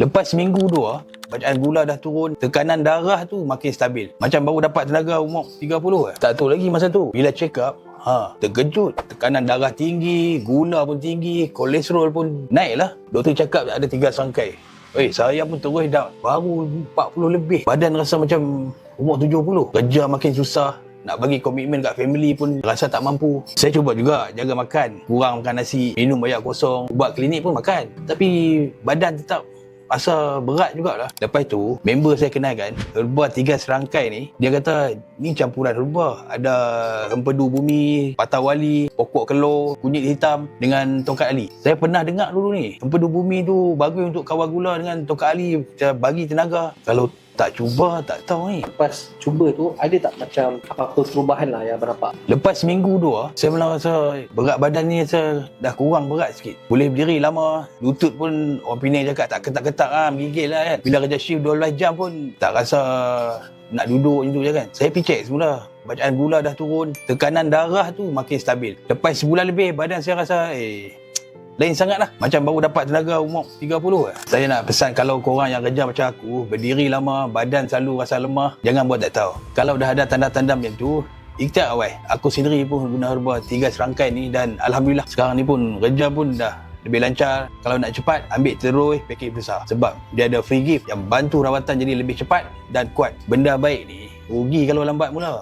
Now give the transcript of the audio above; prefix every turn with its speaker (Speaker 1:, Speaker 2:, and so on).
Speaker 1: Lepas seminggu dua, bacaan gula dah turun, tekanan darah tu makin stabil. Macam baru dapat tenaga umur 30 eh. Tak tahu lagi masa tu. Bila check up, Ha, terkejut. Tekanan darah tinggi, gula pun tinggi, kolesterol pun naik lah. Doktor cakap ada tiga serangkai. Eh, saya pun terus down. Baru 40 lebih. Badan rasa macam umur 70. Kerja makin susah. Nak bagi komitmen kat family pun rasa tak mampu. Saya cuba juga jaga makan. Kurang makan nasi, minum banyak kosong. Buat klinik pun makan. Tapi badan tetap rasa berat jugalah. Lepas tu, member saya kenalkan, herba tiga serangkai ni, dia kata, ni campuran herba. Ada empedu bumi, patah wali, pokok kelor, kunyit hitam dengan tongkat ali. Saya pernah dengar dulu ni, empedu bumi tu bagus untuk kawal gula dengan tongkat ali, bagi tenaga. Kalau tak cuba, tak tahu ni.
Speaker 2: Lepas cuba tu ada tak macam apa-apa perubahan lah yang nampak?
Speaker 1: Lepas seminggu dua, saya mula rasa berat badan ni saya dah kurang berat sikit. Boleh berdiri lama. Lutut pun orang Penang cakap tak ketak-ketak lah, menggigil lah kan. Bila kerja shift 12 jam pun tak rasa nak duduk macam tu je kan. Saya pergi check semula. Bacaan gula dah turun. Tekanan darah tu makin stabil. Lepas sebulan lebih, badan saya rasa eh lain sangat lah. Macam baru dapat tenaga umur 30 lah. Saya nak pesan kalau korang yang kerja macam aku, berdiri lama, badan selalu rasa lemah, jangan buat tak tahu. Kalau dah ada tanda-tanda macam tu, ikhtiar awal. Aku sendiri pun guna herba tiga serangkai ni dan Alhamdulillah sekarang ni pun kerja pun dah lebih lancar. Kalau nak cepat, ambil terus pakej besar. Sebab dia ada free gift yang bantu rawatan jadi lebih cepat dan kuat. Benda baik ni, rugi kalau lambat mula.